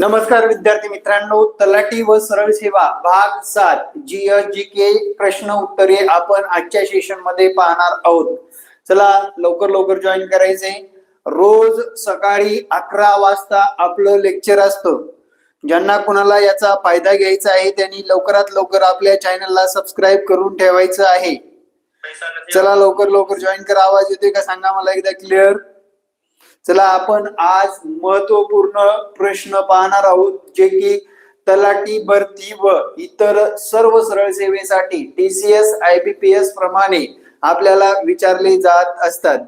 नमस्कार विद्यार्थी मित्रांनो तलाठी व सरळ सेवा भाग सात जी एस जी के प्रश्न उत्तरे आपण आजच्या सेशनमध्ये पाहणार आहोत. चला लवकर लवकर जॉईन करायचे. रोज सकाळी अकरा वाजता आपलं लेक्चर असतं. ज्यांना कुणाला याचा फायदा घ्यायचा आहे त्यांनी लवकरात लवकर आपल्या चॅनलला सबस्क्राईब करून ठेवायचं आहे. चला लवकर लवकर जॉईन करा. आवाज येतोय का? सांगा मला एकदा क्लिअर चला आपण आज महत्त्वपूर्ण प्रश्न पाहणार आहोत जे की तलाठी भरती व इतर सर्व सरळ सेवेसाठी टीसीएस आयबीपीएस प्रमाणे आपल्याला विचारले जात असतात.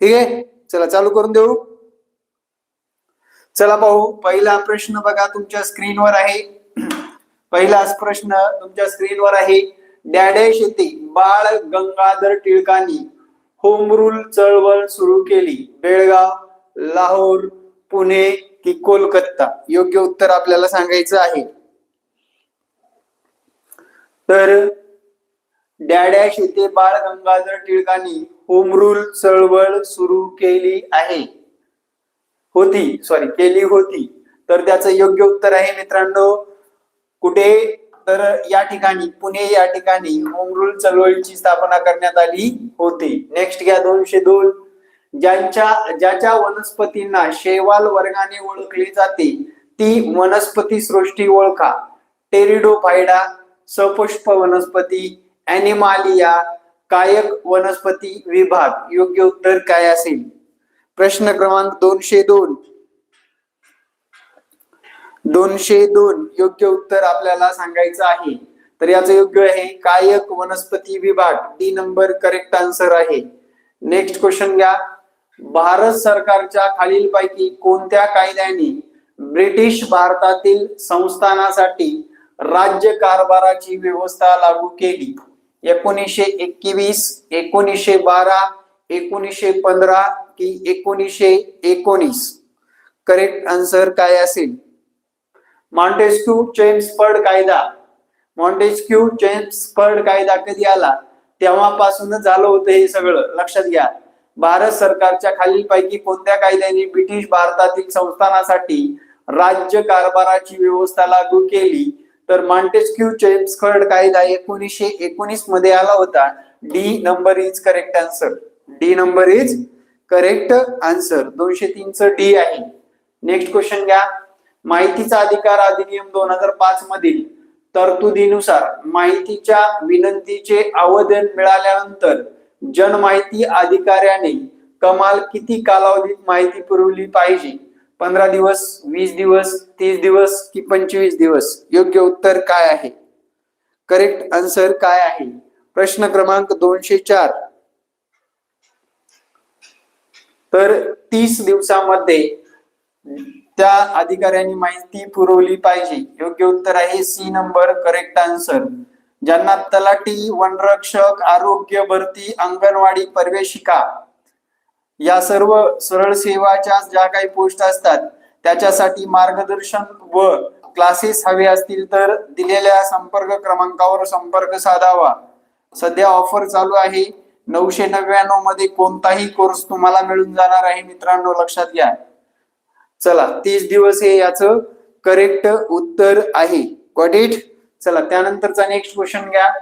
ठीक आहे? चला चालू करून देऊ. चला पाहू. पहिला प्रश्न बघा तुमच्या स्क्रीनवर आहे. पहिलाच प्रश्न तुमच्या स्क्रीनवर आहे. डॅडेश येथे बाळ गंगाधर टिळकांनी होम रूल चळवळ सुरू केली. बेळगाव. लाहोर पुणे की कोलकाता? योग्य उत्तर आपल्याला सांगायचं आहे. तर डॅडॅश येथे बाळ गंगाधर टिळकांनी होम रूल चळवळ सुरू केली आहे. होती सॉरी केली होती. तर त्याचं योग्य उत्तर आहे मित्रांनो. कुठे? तर या ठिकाणी पुणे या ठिकाणी होम रूल चळवळीची स्थापना करण्यात आली होती. नेक्स्ट घ्या दोनशे दोन. ज्यांच्या ज्याच्या वनस्पतींना शैवाल वर्गाने ओळखली जाते ती वनस्पती सृष्टी ओळखा. टेरिडोफायडा सपुष्प वनस्पती अॅनिमालिया कायक वनस्पती विभाग. योग्य उत्तर काय असेल? प्रश्न क्रमांक दोनशे दोन. दोनशे दोन. योग्य उत्तर आपल्याला सांगायचं आहे. तर याचं योग्य आहे कायक वनस्पती विभाग. डी नंबर करेक्ट आन्सर आहे. नेक्स्ट क्वेश्चन घ्या. भारत सरकारच्या खालीलपैकी कोणत्या कायद्याने ब्रिटिश भारतातील संस्थानासाठी राज्य कारभाराची व्यवस्था लागू केली? एकोणीसशे एकवीस एकोणीसशे बारा एकोणीसशे पंधरा कि एकोणीसशे एकोणीस? करेक्ट आन्सर काय असेल? मॉन्टेस्क्यू चेम्सफर्ड कायदा. मॉन्टेस्क्यू चेम्सफर्ड कायदा कधी आला? तेव्हापासूनच झालं होतं हे सगळं. लक्षात घ्या. भारत सरकारच्या खालीलपैकी कोणत्या कायद्याने ब्रिटिश भारतातील संस्थानासाठी राज्य कारभाराची व्यवस्था लागू केली? तर मॉन्टेस्क्यू चेम्सफर्ड कायदा एकोणीसशे एकोणीसमध्ये आला होता. D number is correct answer D number is correct answer दोनशे तीनच डी आहे. नेक्स्ट क्वेश्चन घ्या. माहितीचा अधिकार अधिनियम दोन हजार पाच मधील तरतुदीनुसार माहितीच्या विनंतीचे आवेदन मिळाल्यानंतर जनमाहिती अधिकाऱ्याने कमाल किती कालावधीत माहिती पुरवली पाहिजे? पंधरा दिवस वीस दिवस तीस दिवस की पंचवीस दिवस? योग्य उत्तर काय आहे? करेक्ट आन्सर काय आहे? प्रश्न क्रमांक दोनशे चार. तर तीस दिवसामध्ये त्या अधिकाऱ्यांनी माहिती पुरवली पाहिजे. योग्य उत्तर आहे सी नंबर करेक्ट आन्सर ज्यांना तलाठी वनरक्षक आरोग्य भरती अंगणवाडी प्रवेशिका या सर्व सरळ सेवाच्या ज्या काही पोस्ट असतात त्याच्यासाठी मार्गदर्शन व क्लासेस हवे असतील तर दिलेल्या संपर्क क्रमांकावर संपर्क साधावा. सध्या ऑफर चालू आहे. नऊशे नव्याण्णवमध्ये कोणताही कोर्स तुम्हाला मिळून जाणार आहे मित्रांनो लक्षात घ्या. चला तीस दिवस हे याचं करेक्ट उत्तर आहे. गॉट इट चला त्यानंतरचा नेक्स्ट क्वेश्चन घ्या.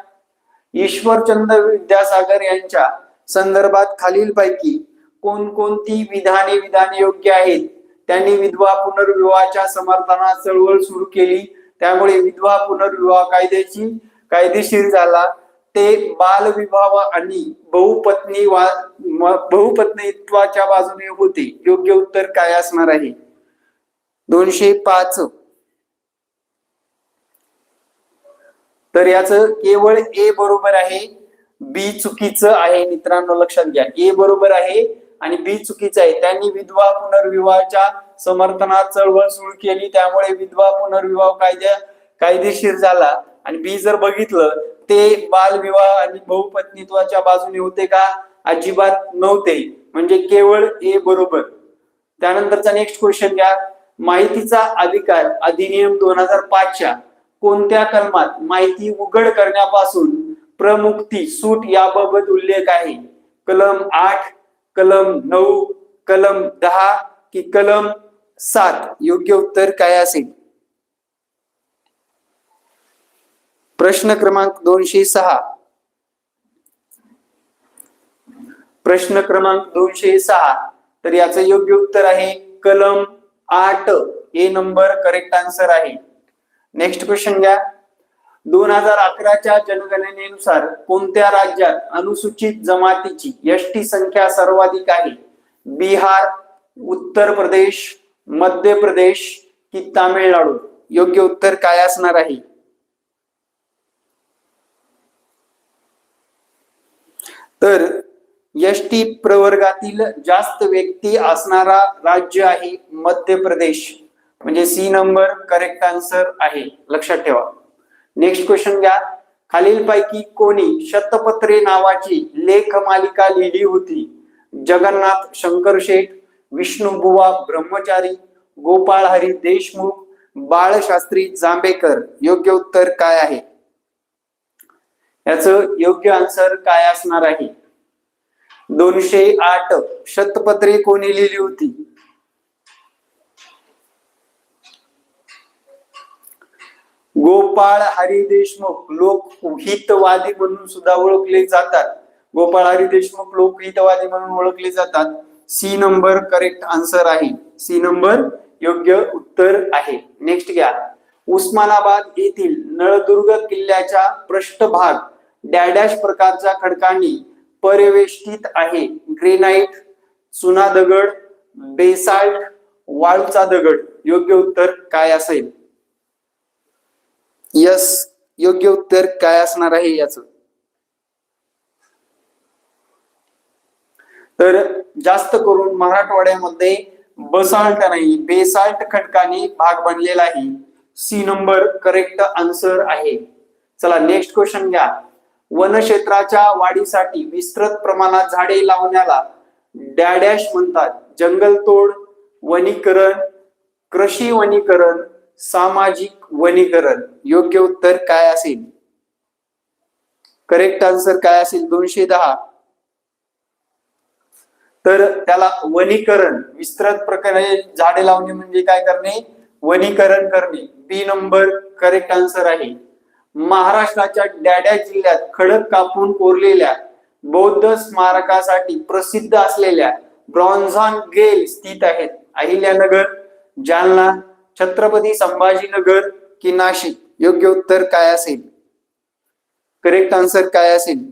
ईश्वरचंद्र विद्यासागर यांच्या संदर्भात खालीलपैकी कोणकोणती विधाने विधान योग्य आहेत? त्यांनी विधवा पुनर्विवाहाच्या समर्थनात चळवळ सुरू केली. त्यामुळे विधवा पुनर्विवाह कायद्याची कायदेशीर झाला. ते बालविवाह आणि बहुपत्नी बहुपत्नीत्वाच्या बाजूने होते. योग्य उत्तर काय असणार आहे? दोनशे पाच. तर याच केवळ ए बरोबर आहे बी चुकीचं आहे मित्रांनो लक्षात घ्या. ए बरोबर आहे आणि बी चुकीचं आहे. त्यांनी विधवा पुनर्विवाहाच्या समर्थनात चळवळ सुरू केली. त्यामुळे विधवा पुनर्विवाह कायद्या कायदेशीर झाला. आणि बी जर बघितलं ते बालविवाह आणि बहुपत्नीत्वाच्या बाजूने होते का? अजिबात नव्हते. म्हणजे केवळ ए बरोबर. त्यानंतरचा नेक्स्ट क्वेश्चन घ्या. माहितीचा अधिकार अधिनियम दोन हजार पाचच्या कोणत्या कलमात माहिती उघड करण्यापासून प्रमुक्ती सूट याबाबत उल्लेख आहे? कलम आठ कलम नऊ कलम दहा की कलम सात? योग्य उत्तर काय असेल? प्रश्न क्रमांक दोनशे सहा. प्रश्न क्रमांक दोनशे सहा. तर याचं योग्य उत्तर आहे कलम आठ. हे नंबर करेक्ट आन्सर आहे. नेक्स्ट क्वेश्चन घ्या. दोन हजार अकराच्या जनगणनेनुसार कोणत्या राज्यात अनुसूचित जमातीची एसटी संख्या सर्वाधिक आहे? बिहार उत्तर प्रदेश मध्य प्रदेश की तामिळनाडू? योग्य उत्तर काय असणार आहे? तर एसटी प्रवर्गातील जास्त व्यक्ती असणारा राज्य आहे मध्य प्रदेश. म्हणजे सी नंबर करेक्ट आन्सर आहे. लक्षात ठेवा. नेक्स्ट क्वेश्चन घ्या. खालीलपैकी कोणी शतपत्रे नावाची लेख मालिका लिहिली होती? जगन्नाथ शंकर शेठ विष्णुबुवा ब्रह्मचारी गोपाळ हरी देशमुख बाळशास्त्री जांभेकर. योग्य उत्तर काय आहे? याचं योग्य आन्सर काय असणार आहे? दोनशे आठ शतपत्रे कोणी लिहिली होती? गोपाळ हरी देशमुख लोकहितवादी म्हणून सुद्धा ओळखले जातात. गोपाळ हरी देशमुख लोकहितवादी म्हणून ओळखले जातात. सी नंबर करेक्ट आन्सर आहे. सी नंबर योग्य उत्तर आहे. नेक्स्ट घ्या. उस्मानाबाद येथील नळदुर्ग किल्ल्याच्या पृष्ठभाग डॅडॅश प्रकारच्या खडकांनी परिवेष्टित आहे. ग्रेनाइट सुना दगड बेसाल्ट वाळूचा दगड. योग्य उत्तर काय असेल? यस योग्य उत्तर काय असणार आहे याच? तर जास्त करून मराठवाड्यामध्ये बसाल्ट नाही बेसाल्ट खडकाने भाग बनलेला आहे. सी नंबर करेक्ट आन्सर आहे. चला नेक्स्ट क्वेश्चन घ्या. वनक्षेत्राच्या वाढीसाठी विस्तृत प्रमाणात झाडे लावण्याला डॅडॅश म्हणतात. जंगलतोड वनीकरण कृषी वनीकरण सामाजिक वनीकरण योग्य उत्तर काय असेल? करेक्ट आन्सर काय असेल? दोनशे दहा. तर त्याला वनीकरण विस्तृत प्रकारे झाडे लावणे म्हणजे काय करणे? वनीकरण करणे. बी नंबर करेक्ट आन्सर आहे. महाराष्ट्राच्या डॅड्या जिल्ह्यात खडक कापून कोरलेल्या बौद्ध स्मारकासाठी प्रसिद्ध असलेल्या ब्रॉन्झॉन गेल स्थित आहेत. अहिल्यानगर जालना छत्रपती संभाजीनगर की नाशिक? योग्य उत्तर काय असेल? करेक्ट आन्सर काय असेल?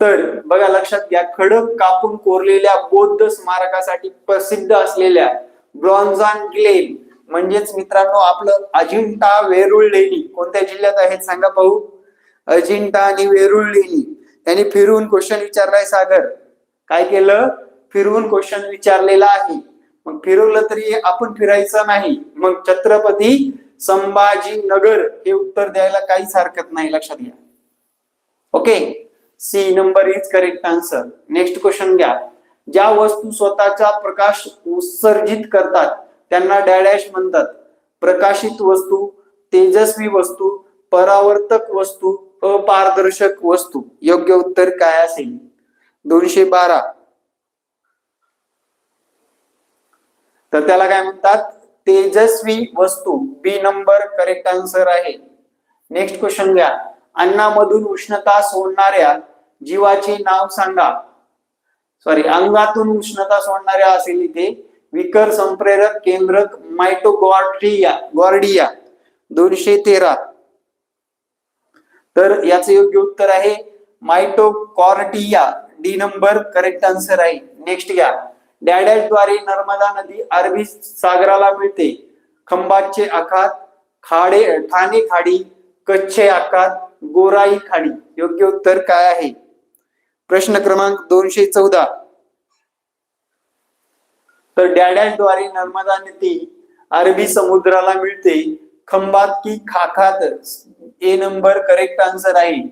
तर बघा लक्षात घ्या खडक कापून कोरलेल्या बौद्ध स्मारकासाठी प्रसिद्ध असलेल्या ब्रॉन्झॉन ग्लेन. म्हणजेच मित्रांनो आपलं अजिंठा वेरूळ लेणी कोणत्या जिल्ह्यात आहेत सांगा पाहू? अजिंठा आणि वेरूळ लेणी त्यांनी फिरवून क्वेश्चन विचारलाय सागर. काय केलं? फिरवून क्वेश्चन विचारलेला आहे. मग फिरवलं तरी आपण फिरायचं नाही. मग छत्रपती संभाजी नगर हे उत्तर द्यायला काहीच हरकत नाही लक्षात घ्या. Okay? C number is correct answer next question घ्या. ज्या वस्तू स्वतःचा प्रकाश उत्सर्जित करतात त्यांना डॅडॅश म्हणतात. प्रकाशित वस्तू तेजस्वी वस्तू परावर्तक वस्तू अपारदर्शक वस्तू. योग्य उत्तर काय असेल? दोनशे बारा. तर त्याला काय म्हणतात? तेजस्वी वस्तू. बी नंबर करेक्ट आन्सर आहे. नेक्स्ट क्वेश्चन घ्या. अन्नामधून उष्णता सोडणाऱ्या जीवाचे नाव सांगा. सॉरी अंगातून उष्णता सोडणाऱ्या असेल इथे. विकर संप्रेरक केंद्रक मायटोगॉर्डिया गॉर्डिया. दोनशे तेरा. तर याचे योग्य उत्तर आहे mitochondria D number correct answer आहे. नेक्स्ट घ्या. डॅडॅशद्वारे नर्मदा नदी अरबी सागराला मिळते. खंबाचे आखात खाडे ठाणे खाडी कच्छे आखात गोराई खाडी. योग्य उत्तर काय आहे? प्रश्न क्रमांक दोनशे चौदा. तर डॅडॅशद्वारे नर्मदा नदी अरबी समुद्राला मिळते. खंबात की खाखात? ए नंबर करेक्ट आन्सर आहे.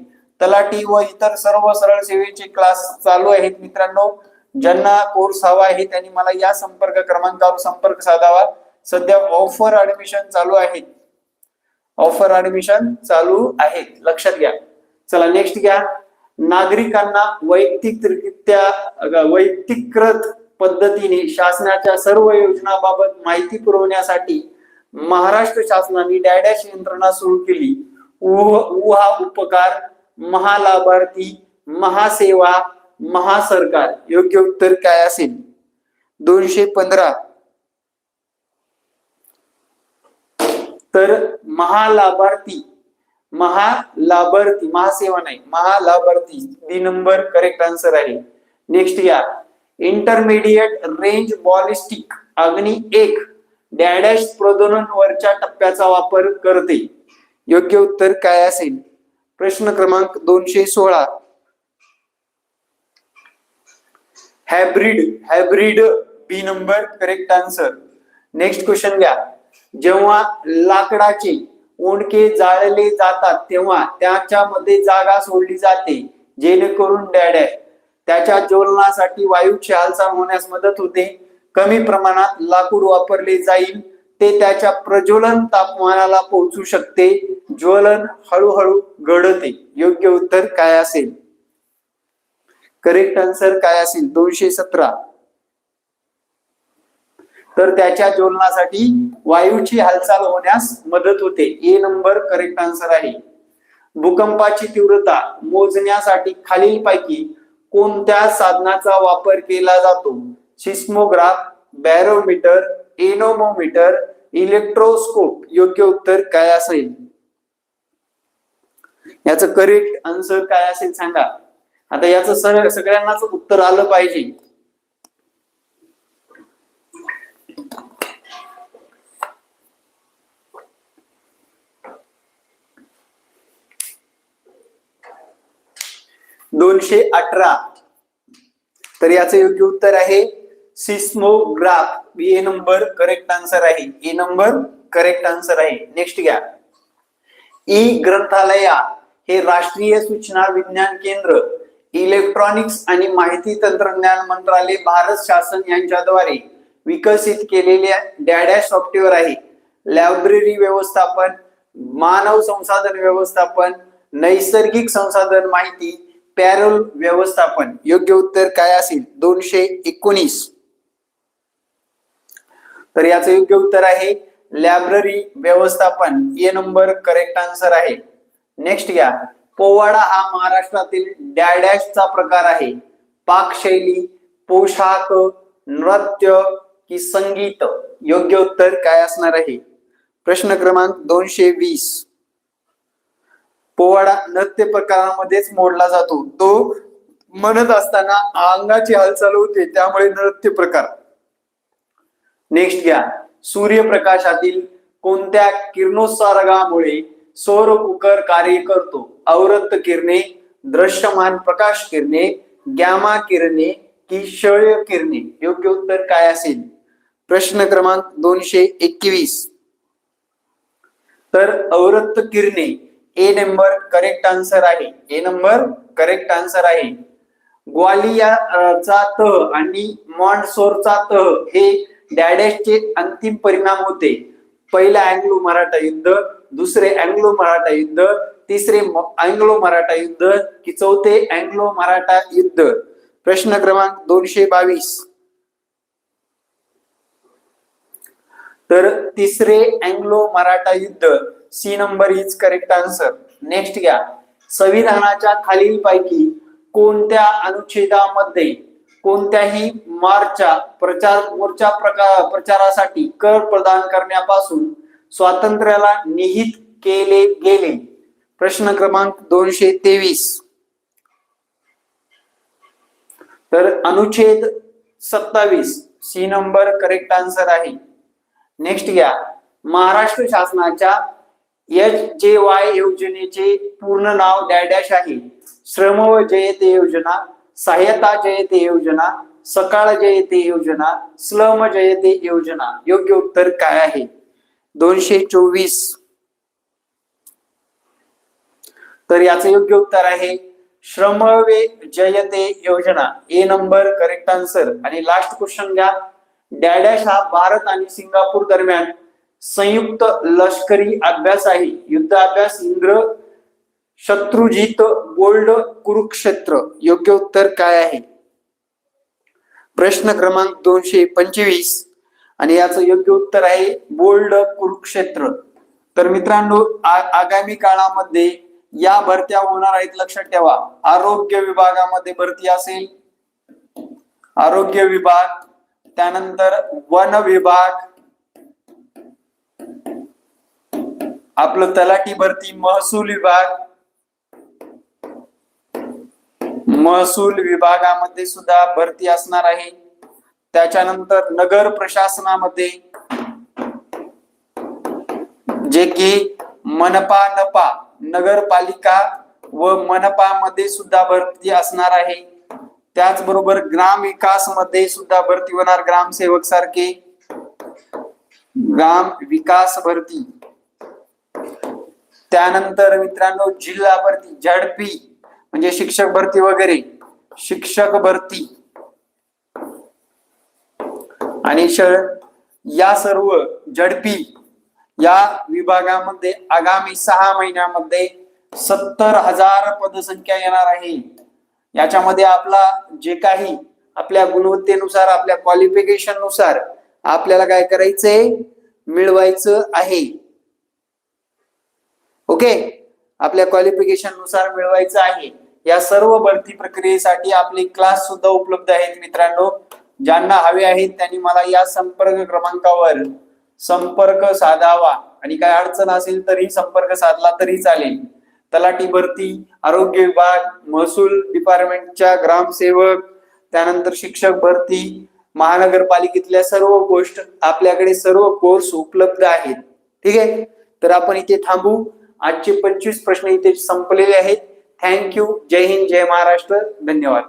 तलाठी व इतर सर्व सरळ सेवेचे क्लास चालू आहेत मित्रांनो. ज्यांना कोर्स हवा आहे त्यांनी मला या संपर्क क्रमांकावर संपर्क साधावा. सध्या ऑफर ऍडमिशन चालू आहेत ऑफर ऍडमिशन चालू आहेत लक्षात घ्या. चला नेक्स्ट घ्या. नागरिकांना वैयक्तिकरित्या वैयक्तिकृत पद्धतीने शासनाच्या सर्व योजनाबाबत माहिती पुरवण्यासाठी महाराष्ट्र शासनाने डॅडॅश यंत्रणा सुरू केली. उहा उपकार महालाभार्थी महासेवा महासरकार. योग्य उत्तर काय असेल? दोनशे पंधरा. तर महालाभार्थी महालाभार्थी महासेवा नाही महालाभार्थी बी नंबर करेक्ट आन्सर आहे. नेक्स्ट या. इंटरमिडिएट रेंज बॉलिस्टिक अग्नी एक. डॅडॅश प्रदोलन वरच्या टप्प्याचा वापर करते. योग्य उत्तर काय असेल? प्रश्न क्रमांक दोनशे सोळा. Hybrid hybrid B number correct answer next question घ्या. जेव्हा लाकडाचे ओंडके जाळले जातात तेव्हा त्याच्यामध्ये जागा सोडली जाते जेणेकरून डॅड्या त्याच्या ज्वलनासाठी वायूची हालचाल होण्यास मदत होते. कमी प्रमाणात लाकूड वापरले जाईल. ते त्याच्या प्रज्वलन तापमानाला पोहोचू शकते. ज्वलन हळूहळू घडते. योग्य उत्तर काय असेल? करेक्ट आन्सर काय असेल? दोनशे सतरा. तर त्याच्या ज्वलनासाठी वायूची हालचाल होण्यास मदत होते. ए नंबर करेक्ट आन्सर आहे. भूकंपाची तीव्रता मोजण्यासाठी खालीलपैकी कोणत्या साधनाचा वापर केला जातो? सिस्मोग्राफ बॅरोमीटर एनोमोमीटर इलेक्ट्रोस्कोप योग्य उत्तर काय असेल? याचं करेक्ट आन्सर काय असेल सांगा. आता याचं सगळ्यांनाच उत्तर आलं पाहिजे. दोनशे अठरा. तर याचं योग्य उत्तर आहे seismograph. A number correct answer आहे. ए नंबर करेक्ट आन्सर आहे. नेक्स्ट घ्या. ई ग्रंथालया हे राष्ट्रीय सूचना विज्ञान केंद्र. इलेक्ट्रॉनिक्स आणि माहिती तंत्रज्ञान मंत्रालय भारत शासन यांच्याद्वारे विकसित केलेल्या डॅडॅश सॉफ्टवेअर आहे. लायब्ररी व्यवस्थापन मानव संसाधन व्यवस्थापन नैसर्गिक संसाधन माहिती पॅरोल व्यवस्थापन. योग्य उत्तर काय असेल? दोनशे एकोणीस. तर याचं योग्य उत्तर आहे लायब्ररी व्यवस्थापन. ये नंबर करेक्ट आन्सर आहे. नेक्स्ट घ्या. पोवाडा हा महाराष्ट्रातील डॅडॅशचा प्रकार आहे. पाकशैली पोशाख नृत्य की संगीत योग्य उत्तर काय असणार आहे? प्रश्न क्रमांक दोनशे वीस. पोवाडा नृत्य प्रकारामध्येच मोडला जातो. तो म्हणत असताना अंगाची हालचाल होते त्यामुळे नृत्य प्रकार. नेक्स्ट घ्या. सूर्यप्रकाशातील कोणत्या किरणोत्सर्गामुळे सौर कुकर कार्य करतो? अवरक्त किरणे दृश्यमान प्रकाश किरणे गॅमा किरणे की क्षय किरणे? योग्य उत्तर काय असेल? प्रश्न क्रमांक दोनशे एकवीस. तर अवरत किरणे ए नंबर करेक्ट आन्सर आहे. ए नंबर करेक्ट आन्सर आहे. ग्वालियाचा तह आणि मॉन्टसोरचा तह हे डॅडॅशचे अंतिम परिणाम होते. पहिला अँग्लो मराठा युद्ध दुसरे अँग्लो मराठा युद्ध तिसरे अँग्लो मराठा युद्ध की चौथे अँग्लो मराठा युद्ध. प्रश्न क्रमांक दोनशे बावीस. तर तिसरे अँग्लो मराठा युद्ध. C number is correct answer next घ्या. संविधानाच्या खालील पैकी कोणत्या अनुच्छेदामध्ये कोणत्याही मार्चच्या प्रचार मोर्चा प्रकार प्रचारासाठी कर प्रदान करण्यापासून स्वातंत्र्याला निहित केले गेले? प्रश्न क्रमांक दोनशे तेवीस. तर अनुच्छेद सत्तावीस सी नंबर करेक्ट आन्सर आहे. नेक्स्ट घ्या. महाराष्ट्र शासनाच्या एच जे वाय योजनेचे पूर्ण नाव डॅडॅश आहे. श्रम व जयते योजना सहायता जयते योजना सकाळ जयते योजना स्लम जयते योजना. योग्य उत्तर काय आहे? दोनशे चोवीस. तर याचं योग्य उत्तर आहे श्रमवे जयते योजना. ए नंबर करेक्ट आन्सर आणि लास्ट क्वेश्चन घ्या. डॅडॅश हा भारत आणि सिंगापूर दरम्यान संयुक्त लष्करी अभ्यास आहे. युद्ध अभ्यास इंद्र शत्रुजित गोल्ड कुरुक्षेत्र. योग्य उत्तर काय आहे? प्रश्न क्रमांक दोनशे पंचवीस. आणि याचं योग्य उत्तर आहे बोल्ड कुरुक्षेत्र. तर मित्रांनो आगामी काळामध्ये या भरत्या होणार आहेत लक्षात ठेवा. आरोग्य विभागामध्ये भरती असेल. आरोग्य विभाग त्यानंतर वन विभाग. आपलं तलाठी भरती महसूल विभाग. महसूल विभागामध्ये सुद्धा भरती असणार आहे. त्याच्यानंतर नगर प्रशासनामध्ये जे की मनपा नपा. नगरपालिका व मनपा मध्ये सुद्धा भरती असणार आहे. त्याचबरोबर ग्राम विकासमध्ये सुद्धा भरती होणार ग्रामसेवक सारखे. ग्राम विकास भरती. त्यानंतर मित्रांनो जिल्हा भरती झडपी म्हणजे शिक्षक भरती वगैरे. शिक्षक भरती. आणि श- या सर्व झडपी या विभागामध्ये आगामी सहा महिन्यामध्ये सत्तर हजार पदसंख्या येणार आहे. याच्यामध्ये आपला जे काही आपल्या गुणवत्तेनुसार आपल्या क्वालिफिकेशननुसार आपल्याला काय करायचंय? मिळवायचं आहे. ओके? आपल्या क्वालिफिकेशननुसार मिळवायचं आहे. या सर्व भरती प्रक्रियेसाठी आपले क्लास सुद्धा उपलब्ध आहेत मित्रांनो. ज्यांना हवे आहेत त्यांनी मला या संपर्क क्रमांकावर संपर्क साधावा. आणि काय अडचण असेल तरी संपर्क साधला तरी चालेल. तलाठी भरती आरोग्य विभाग महसूल डिपार्टमेंटच्या ग्रामसेवक त्यानंतर शिक्षक भरती महानगरपालिकेतल्या सर्व गोष्ट आपल्याकडे सर्व कोर्स उपलब्ध आहेत. ठीक आहे? तर आपण इथे थांबू. आजचे पंचवीस प्रश्न इथे संपलेले आहेत. थँक्यू जय हिंद जय महाराष्ट्र. धन्यवाद.